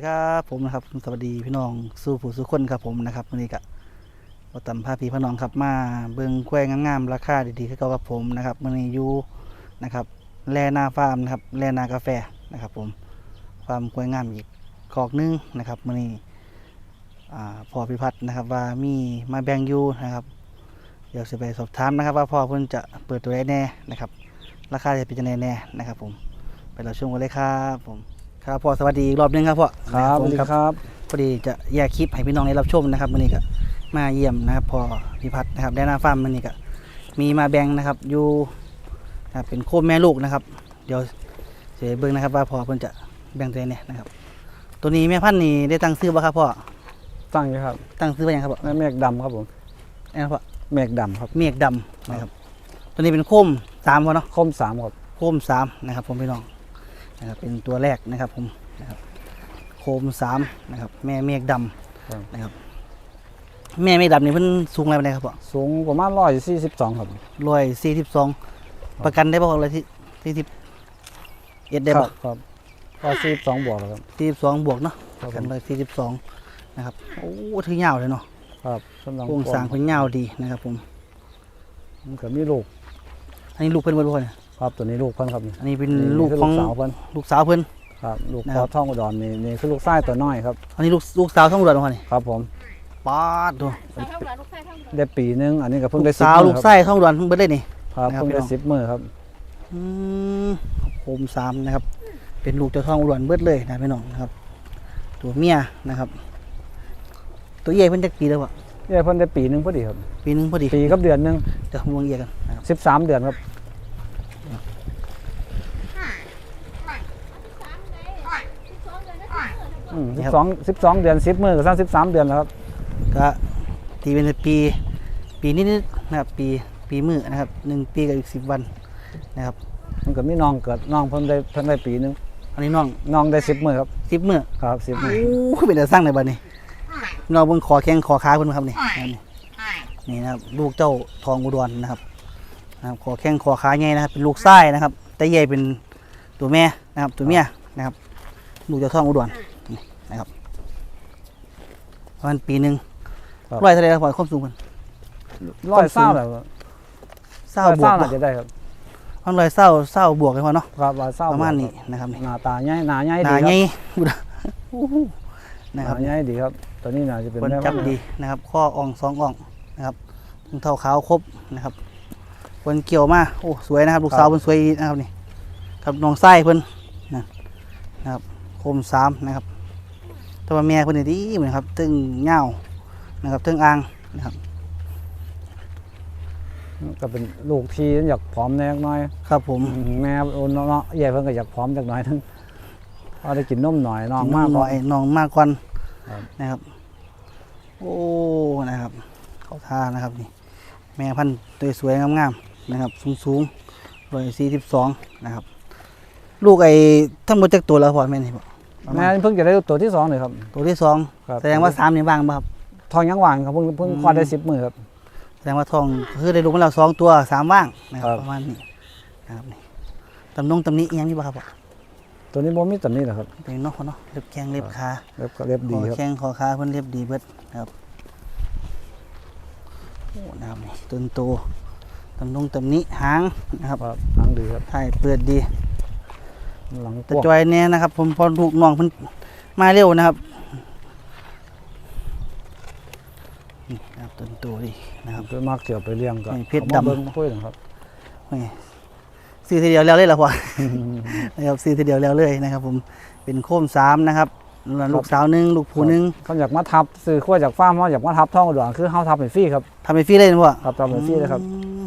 ดีครับผมนะครับสวัสดีพี่น้องสู้ผู้สู้คนครับผมนะครับวันนี้ก็บตัมพาพีพี่น้องครับมาเบิ่งกล้วงามๆราคาดีๆคือเก่ากับผมนะครับวันนี้อยู่นะครับแลนาฟาร์มนะครับแลนากาแฟนะครับผมฟาร์มกล้วงามอีกกอกนึงนะครับวันนี้พ่อพิพัฒน์นะครับว่ามีมาแบ่งอยู่นะครับเดี๋ยวจะไปสอบถามนะครับ ว่าพ่อเพิ่นจะเปิดตัวได้แน่นะครับราคาจะเป็นยังไงแน่นะครับผมไปเราชมกันเลยครับผม ครับพ่อสวัสดีอีกรอบหนึงครับพ่อครับสผมวัสดีครับ พอดีจะแยกคลิปให้พี่น้องได้รับชมนะครับวันนี้ก็มาเยี่ยมนะครับพอพิพัฒน์นะครับแดนาฟาร์มวันนี้ก็มีมาแบ่งนะครับอยู่นะครับเป็นโคมแม่ลูกนะครับ เดี๋ยวเสียเบิ้งนะครับว่าพอเพิ่นจะแบ่งตัวเนี่ยนะครับ ตัวนี้แม่พันธุ์นี่ได้ตั้งซื้อบ่ครับพ่อตั้งอยู่ครับตั้งซื้อไว้ยังครับพ่อแม่เมฆดำครับผมแอนพ่อเมฆดำครับ เมฆดำนะครับ ตัวนี้เป็นโคมสามพอเนาะ คมสามครับ โคมสามนะครับผมพี่น้อง นะครับเป็นตัวแรกนะครับผมนะครับโคมสามนะครับแม่เมฆดำนะครับแม่ไม่ดับนี่เพิ่นสูงอะไรไปไหนใดครับพ่อสูงประมาณร้อยสี่สิบสองครับ ร้อยสี่สิบสองประกันได้บ่เลยที่สี่สิบเอ็ดได้คบ่รับครับร้อยสี่สิบสองบวกแล้วครับ สี่สิบสองบวกเนาะครับกันผมร้อยสี่สิบสองนะครับ โอ้ถือยาวเลยเนาะครับสำหรับโครงสร้างเพิ่นยาวดีนะครับผมมันก็มีลูกอันนี้ลูกเพิ่นบ่ทุกคน ครับตัวนี้ลูกเพิ่นครับนี่อันนี้เป็นนี่ลูกคือของสาวเพิ่นลูกสาวเพิ่นครับลูกนะคครัอบท่องอุดรนี่นี่คือลูกไส้ตัวน้อยครับอันนี้ลูกลูกสาวท้องอุดรทุกคนนี่ครับผมป๊าดดูสาวเท่ากันลูกชายเท่ากันได้ปีนึงอันนี้ก็เพิ่งลูได้กสิบสาวมื้ลูอกครับไส้ท้องอุดรเพิ่งเบิดเลยนี่ครับนะครับเพิ่งพี่น้ได้องสิบมือครับอืมโคมสามนะครับ เป็นลูกเจ้าท้องอุดรเบิดเลยนะพี่น้องนะครับ ตัวเมียนะครับ ตัวใหญ่เพิ่นจักปีแล้วบ่เนี่ยเพิ่นได้ปีนึงพอดีครับ ปีหนึงพอดีปีกับเดือนหนึงเดี๋ยวผมลองเอียกันนะครับสิบสามเดือนครับ สามเลยสิบสองเดือนนะ สิบเดือนสิบสองสิบสองเดือนสิบมือก็สร้างสิบสามเดือนแล้วครับก็ตีเป็นปี ปีนิดๆนะครับ ปีปีมือนะครับหนึ่งปีกับอีกสิบวันนะครับมันก็มีน้องเกิดน้องเพิ่นได้เพิ่นได้ปีนึงอันนี้น้องน้องได้สิบมือครับสิบมือครับสิบมือโอ้เป็นแต่สร้างในบ้านนี้น้องเบิ่งขอแข้งขอขาเพิ่นครับนี่นี่นี่นะครับลูกเจ้าทองอุดรนะครับนะครับขอแข้งขอขาใหญ่นะครับเป็นลูกไส้นะครับ แต่ใหญ่เป็นตัวแม่นะครับตัวเมียนะครับลูกเจ้าทองอุดร นี่นะครับประมาณปีหนึ่งร้อยเท่าไหรครับพ่อความสูงเพิ่นร้อยเศร้าแล้วเศร้าร้อยบวเศร้ากน่าเนาะจะได้ครับมันร้อยเศร้าเศร้าบวกเลยพ่อเนาะครับร้อยเศร้าประมาณนี้นะครับนี่หน้าตาใหญ่หน้าใหญ่หดีนาคใหรัญ่บอุดรโอ้โหหนะน้าครับใหญ่ดีครับตัวนี้น่าจะเป็นคนแม่จับดีนะครับ ข้ออ่องสองอ่องนะครับถึงเท่าขาวครบนะครับคนเกี่ยวมาโอ้สวยนะครับลูกสาวเพิ่นสวยดีนะครับนี่ครับน้องไส้เพิ่นนะนะครับโคมสามนะครับ แต่ว่าแม่เพิ่นนี่ดีเหมือนครับตึงเงาวนะครับตึงอ่างนะครับ ก็เป็นลูกทีอยากผอมแน่น้อย ครับผมแม่โอนเนาะใหญ่เพิ่นก็อยากผอมจักหน่อยทั้งพอได้กินนมหน่อยน้องมามากกหน่อยน้องมากกว่าครับนะครับ โอ้นะครับเขาท่านะครับนี่แม่พันธุ์ตัวสวยงามๆนะครับ สูงสูงร้อยสี่สิบสองนะครับ ลูกไอ้ทั้งหมดจากตัวแล้วพอแม่นสิบ่ ประแม่มาณเพิ่งจะได้ตัวที่สองเลยครับ ตัวที่สองครับ แสดงว่าสามนี่ว่างป่ะครับ ทองยังหวานครับเพิ่งเพิ่งอืม คลอดได้สิบมือครับ แสดงว่าทองคือได้ลูกมาแล้วสองตัวสามว่างนะครับครับประมาณนี้นะครับนี่ตำนงตำนี้อิหยังนี่บ่ครับพ่อตัวนี้บ่มีตัวนี้หรอกครับเป็นเนาะพ่อเนาะเล็บแข้งเล็บขาเล็บก็เล็บขดีอครับ แข้งขอขาเพิ่นเรียบดีเบิดนะครับโอ้นะครับนี่ต้นโตตำนงตำนี้หางนะครับ ครับหางดีครับ ถ่ายเปิดดี หลังแต่กว้างจอยเนี่ยนะครับผมพอลูกน้องเพิ่นมาเร็วนะครับนี่นะครับต้นโตดีนะครับคือมากเกี่ยวไปเลี้ยงก็นี่เพชรอามาดำเบิ่งมาคุยกันครับนี่ซื้อทีเดียวแล้วเลยเหรอพ่อนะครับซื้อทีเดียวแล้วเลยนะครับ ผมเป็นโคมสามนะครับลูกสาวหนึ่งลูกผู้หนึ่งเขาอยากมาทับซื้อขั้วจากฟาร์มเขาอยากมาทับท่องอุดรคือเฮาทับเป็นฟรีครับทำเป็นฟรีเลยนะพ่อครับทำเป็นฟรีเลยครับอืม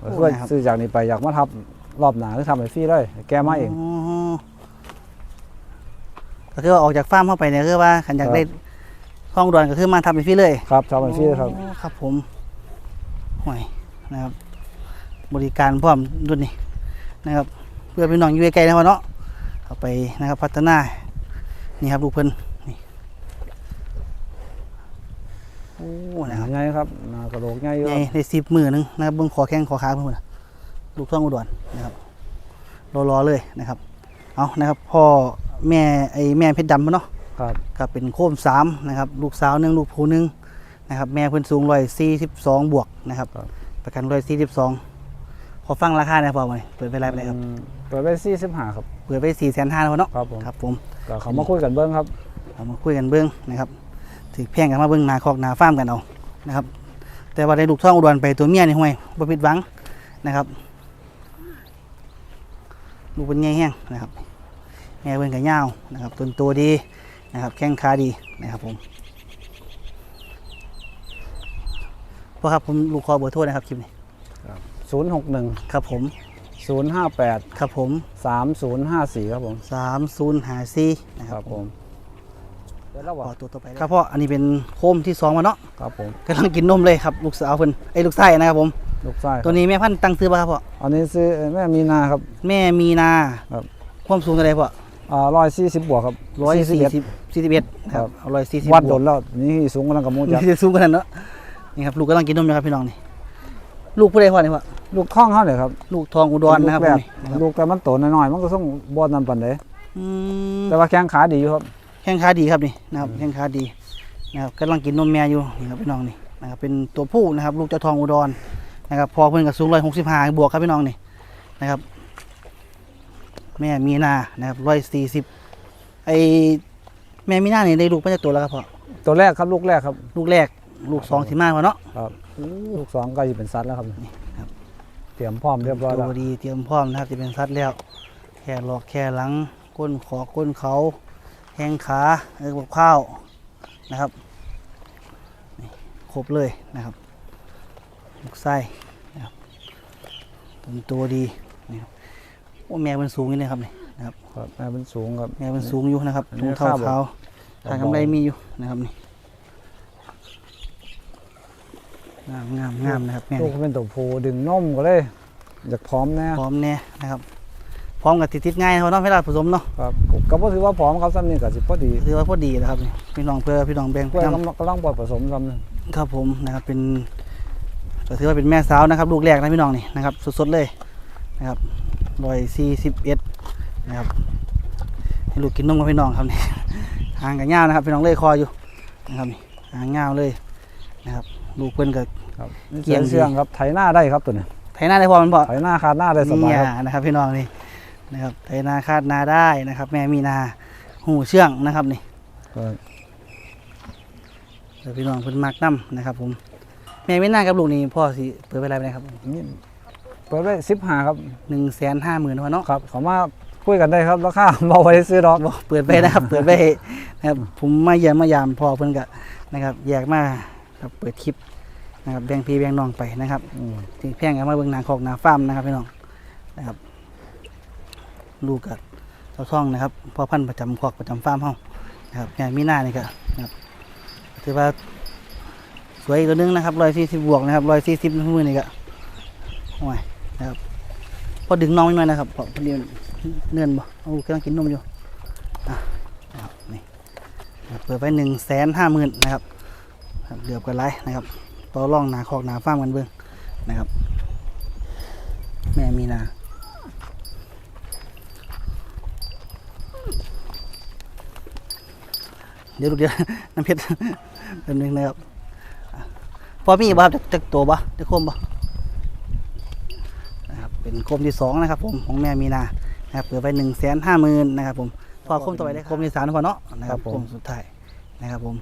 โอ้ขั้วนะครับซื้อจากนี้ไปอยากมาทับ รอบหน้าคือทำเป็นฟรีเลย แกมาเอง ก็คือว่าออกจากฟาร์มเข้าไปเนี่ยคือว่าขันอยากครับ ได้ห้องด่วนก็คือมาทำเป็นฟรีเลยครับทำเป็นฟรีเลยครับ โอ้ครับผมห่วยนะครับ บริการพร้อมดุนนี่นะครับ เพื่อพี่น้องอยู่ไกลๆนะพ่อเนาะเอาไปนะครับพัฒนา นี่ครับลูกเพิ่นนี่โอ้นะครับใหญ่ครับหน้ากระโหลกใหญ่เยอะใหญ่ได้สิบมือหนึงนะครับเบิ้งขอแข้งขอขาเพิ่นพุ่นน่ะ ลูกท่องอุดรนะครับรอๆเลยนะครับ เอานะครับพ่อแม่ไอ้แม่เพชรดำเนาะครับก็เป็นโคมสามนะครับ ลูกสาวหนึ่งลูกผู้หนึ่งนะครับ แม่เพิ่นสูงร้อยสี่สิบสองบวกนะครับครับประกันร้อยสี่สิบสองขอฟังราคาหน่อยพอไหมเปิดไปไรไปเลยครับอืมเปิดไป45ครับ เปิดไปสี่แสนห้าแล้วเนาะครับผมครับผมก็เขามาคุยกันเบิ่งครับเอามาคุยกันเบื้องนะครับถือแพงกันมาเบื้องหนาคอกหนาฟาร์มกันเอานะครับ แต่ว่าได้ลูกท่องอุดรไปตัวเมียนี่ห่วยบ่ผิดหวังนะครับ ลูกเป็นไงแห้งนะครับแม่เบิ่งกับยาวนะครับต้นตัวดีนะครับแข้งขาดีนะครับผมพ่อครับผมลูกคอเบอร์โทรนะครับคลิปนี้061ครับผม058ครับผม3054ครับผมสามศูนย์หาสี่นะคครัรับบผมเดี๋ยวเราขบอกอตัวต่อไปครับพ่ออันนี้เป็นโคมที่สองมาเนาะครับผมกำลังกินนมเลยครับลูกสาวเพิ่นไอ้ยลูกไส้นะครับผม ลูกไส้ครับตัวนี้แม่พันธุ์ตั้งซื้อป่ะครับพ่ออันนี้ซื้อแม่มีนาครับ แม่มีนาครับ ความสูงเท่าไหรพ่ออ่าร้อยสี่สิบบวกครับร้อยสี่41สิบสี่สิบเอ็ดคครัรับบเอาร้อยสี่สิบวัดโดนแล้วนี่สูงกำลังกับหมูจักนี่จะสูงขนาดนั้นเนาะนี่ครับลูกกำลังกินนมอยู่ครับพี่น้องนี่ลูกผู้ใดพ่อนี่พ่อลูกท้องเขาเนี่ยครับลูกทองอุดรนะครับลูกผมแรกนี่นะครับลูกแต่มันโตน้อยๆมันก็ต้องบอดนั่นปันเลยอืมแต่ว่าแข้งขาดีอยู่ครับ แข้งขาดีครับนี่นะครับแข้งขาดีนะครับกำลังกินนมแม่อยู่นี่ครับพี่น้องนี่นะครับเป็นตัวผู้นะครับ ลูกเจ้าทองอุดร นะครับพอเพิ่นกับสูงร้อยหกสิบห้าบวกครับพี่น้องนี่นะครับ แม่มีนานะครับร้อยสี่สิบไอแม่มีนานี่ได้ลูกมาจากตัวแล้วครับพ่อตัวแรกครับลูกแรกครับ ลูกแรก ลูกสองที่มาพอเนาะครับลูกสองก็จะเป็นซัดแล้วครับครับ เตรียมพร้อมเรียบร้อยแล้วตัวดีเตรียมพร้อมนะครับจะเป็นซัดแล้ว แค่หลอกแค่หลังก้นขอก้นเขาแข้งขาเออบอกข้าวนะครับนี่ครบเลยนะครับ ลูกไส้นะครับตัวตัวดีนะครับโอ้แม่มันสูงอยู่เลยครับนี่นะครับ ครับแม่เป็นสูงครับ แม่มันสูงอยู่นะครับอันนี้ถุงเท้าข้าวบอกขาวทางกำไรมีอยู่นะครับนี่งามงามงามนะครับแม่ลูนี่กเป็นตัวผู้ดึงนมก็เลยอยากพร้อมแน่พร้อมแน่นะครับพร้อมกับติดติดๆง่ายเขาเนาะเวลาผสมเนาะครับก็บ่ถือว่าพร้อมครับซ้ำนี่ก็สิพอดีถือว่าพอดีนะครับนี่พี่น้องเพื่อพี่น้องแบ่งกล้วยนำกำลังกำลังปล่อยผสมซ้ำนี่ครับผมนะครับเป็น ก็ถือว่าเป็นแม่สาวนะครับ ลูกแรกนะพี่น้องนี่นะครับสดๆเลยนะครับร้อยสี่สิบเอ็ดนะครับให้ลูกกินนมกับพี่น้องครับนี่หางกับเงาวนะครับพี่น้องเลยคออยู่นะครับนี่หางเงาวเลยนะครับลูกเพิ่นกับ ครับนี่เกี่ยงดีเชื่องครับไถหน้าได้ครับตัวนี้ไถหน้าได้พอมันพอไถหน้าคาดหน้าได้สบายเนี่ยครับนะครับพี่น้องนี่นะครับไถนาคาดนาได้นะครับ แม่มีนาหูเชื่องนะครับนี่ครับเดี๋ยวพี่น้องเพิ่นมักน้ำนะครับผม แม่มีนากับลูกนี่พ่อสิเปิดไปอะไรไปนะครับนี่เปิดไว้15ครับหนึ่งแสนห้าหมื่นพอเนาะครับเขามาคุยกันได้ครับราคาเบาไว้ซื้อดอกบอกเปิดไปนะครับ เปิดไปนะครับผมมาเยี่ยมมายามพอเพิ่นก็นะครับ แยกมาครับเปิดคลิปนะครับแบ่งพี่แบ่งน้องไปนะครับอืมถึงแพงกันมาเบิ่งหนาคอกหนาฟาร์มนะครับพี่น้องนะครับ ลูกกับเจ้าท่องนะครับพ่อพันธุ์ประจำคอกประจำฟาร์มเฮานะครับแม่มีหน้านี่ก็นะครับถือว่า สวยอีกตัวหนึงนะครับร้อยสี่สิบบวกนะครับร้อยสี่สิบมือนี่ก็โอ้ยนะครับพอดึงน้องนิดหน่อยนะครับพราะพอดีเนื่อนบ่เอากำลังกินนมอยู่อะนะครับนี่เปิดไปหนึ่งแสนห้าหมื่นนะครับเหลือบกันไรนะครับต่อร่องหนาคอกหนาฟ้ามกันเบิ่งนะครับ แม่มีนาเดี๋ยวลูกเดียวน้ำเพชรเป็นหนึ่งนะครับ พอมีบ่ครับจากตัวบ่จากโคมบ่นะครับเป็นโคมที่สองนะครับผมของแม่มีนานะครับเปิดไปหนึ่งแสนห้าหมื่นนะครับผมพอโคมต่อไปได้โคมที่สามนะพอเนาะนะครับโคมสุดท้ายนะครับผม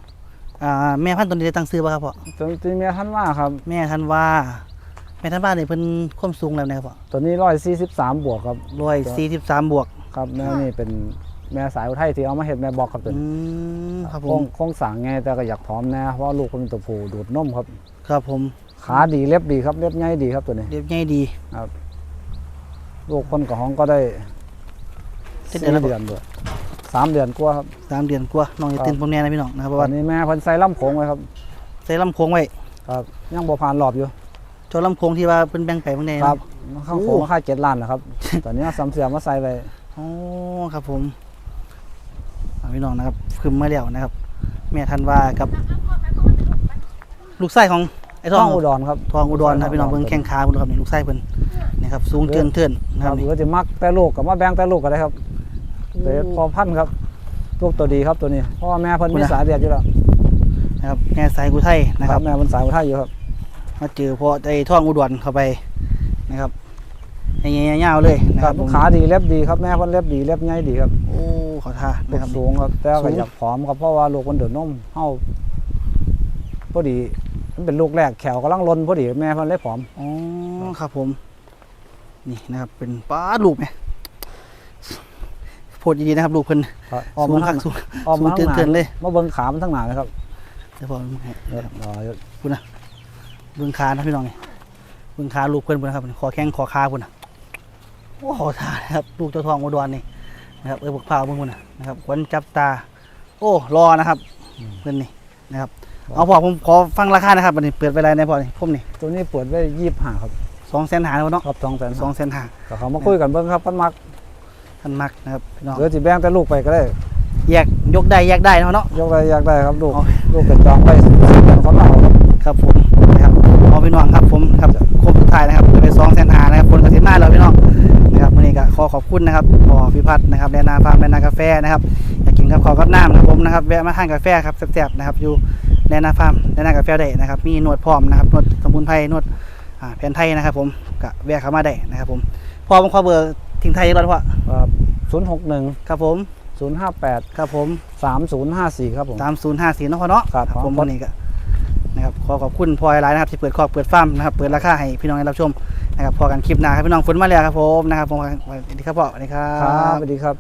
อ่าแม่พันธุ์ตัวนี้ได้ตั้งซื้อป่ะครับพ่อตัวที่เมียท่านว่าครับ แม่ท่านว่าแม่ท่านว่าเนี่ยเพิ่นความสูงแล้วนะครับพ่อตัวนี้ร้อยสี่สิบสามบวกครับร้อยสี่สิบสามบวกครับแม่นี่เป็น แม่สายอุทัยที่เอามาเห็ดแม่บอกครับตัวอืนี้มครับผโค้มงโค้งสร้างไงแต่ก็อยากพร้อมแน่เพราะว่าลูกเขาเป็นตัวผู้ดูดนมครับ ครับผมขาดีเล็บดีครับเล็บใหญ่ดีครับตัวนี้เรียบง่ายดี ลูกคนกับห้องก็ได้เจ็ดสี่เดือนแล้วบ่เดือนด้วยสามเดือนกว่าครับ สามเดือนกว่าน้องจะครับ ตื่นผมแน่นะพี่น้องนะครับเพตราะอว่านนี้แม่เพิ่นใส่ลำโขงไว้ครับใส่ลำโพงไว้ครับยังบ่ผ่านรอบอยู่โจลำโพงที่ว่าเป็นแบ่งไก่บางแน่ครับข้าวโขงค่าเจ็ดล้านนะครับ ตอนนี้เอาสามเสียมาใส่ไว้อ๋อครับผมอ่า พี่น้องนะครับคืมมาแล้วนะครับ แม่ทันว่ากับ ลูกไส้ของไอ้ทท้อองงอุดรครับ ทองอุดรนะครับพี่น้องเบิ่งแข้งขาเบิ่งครับนี่ลูกไส้เพิ่นนะครับสูงเกินเทินนะคครัรับบหรืนี่อว่าจะมักแต่ลูกกับมาแบ่งแต่ลูกก็ได้ครับเป็นพอพันธุ์ครับลูกตัวดีครับตัวนี้เพราะว่าแม่เพิ่นมีสายเลือดอยู่แล้วนะครับแง่สายกุไทยนะนะคครัรับบแม่เพิ่นสายอุทัยอยู่ครับมาเจอพอไอ้ท่องอุดรเข้าไปนะครับ ไอ้เงี้ยาวๆเลยนะคครัรับบขาดีเล็บดีครับแม่เพิ่นเล็บดีเล็บใหญ่ดีครับโอ้ขอท่าลูนะกครับ สูงครับแต่สูก็ง อยากผอมครับเพราะว่าลูกมันเดือดนมเฮาพอดีมันเป็นลูกแรกแขวกำลังลนพอดีแม่เพิ่นเลยผอม อ๋อครับผม นี่นะครับเป็นป้าลูกไหมโพดดีๆนะครับลูกเพิ่นครับออมสูมางคัทากงสูงออมสูมางทางหเกินน้าๆเลยมาเบิ่งขามันทั้งหน้าเลยครับเดี๋ยวพอให้เดี๋ยวนะครับรออยู่เบื้องขานะพี่น้องนี่เบื้องขาลูกเพิ่นเพิ่นนะครับคอแข้งคอขาเพิ่นน่ะ โอ้ขอท่านะครับลูกเจ้าทองอุดรนี่นะครับเออบุกพร้าวเพิ่นเพิ่นน่ะนะครับควันจับตา โอ้รอนะครับเพิ่นนี่นะครับเอาพอผมขอฟังราคานะครับวันนี้เปิดไปไรในพอนี่ผมนี่ตัวนี้เปิดไว้25ครับสองแสนหาเนาะครับ2แสนสองแสนหาก็เขามาคุยกันเบิ่งครับเพิ่นมักท่านมักนะครับพี่น้องหรือสิแบ่งแต่ลูกไปก็ได้แยกยกได้แยกได้เนาะเนาะยกได้อยากได้ครับลูกเอาลูกเป็นจองไปสิบเดือนเขาเอาครับครับผมนะครับเอาพี่น้องครับผมครับครบสุดท้ายนะครับจะไปสองแสนหานะครับคนกระสิบมาแล้วพี่น้องนะครับวันนี้ ก็ขอขอบคุณนะครับพอพิพัฒน์นะครับแดนนาฟาร์มแดนนากาแฟนะครับอยากกินกับข้าวกับน้ำนะครับผมนะครับแวะมาทานกาแฟครับแซ่บๆนะครับอยู่แดนนาฟาร์มแดนนากาแฟได้นะครับมีหนวดพร้อมนะครับหนวดสมุนไพรหนวดอ่าแผ่นไทยนะครับ ผมก็แวะเข้ามาได้นะครับผมพอผมขอเบอร์ทิ้งไทยก่อนว่าครับ061ครับผม058ครับผม3054ครับผมตามศูนย์ห้าสี่นาะพอเนาะครับผมผมวันนี้ก็นะครับขอขอบคุณพลอยไลน์นะครับที่เปิดคอกเปิดฟาร์มนะครับเปิดราคาให้พี่น้องได้รับชม นะครับพอกันคลิปหน้าครับพี่น้องฝนมาแล้วครับผมนะครับผมสวัสดีครับพ่อสวัสดีครัครับสวัสดีครับ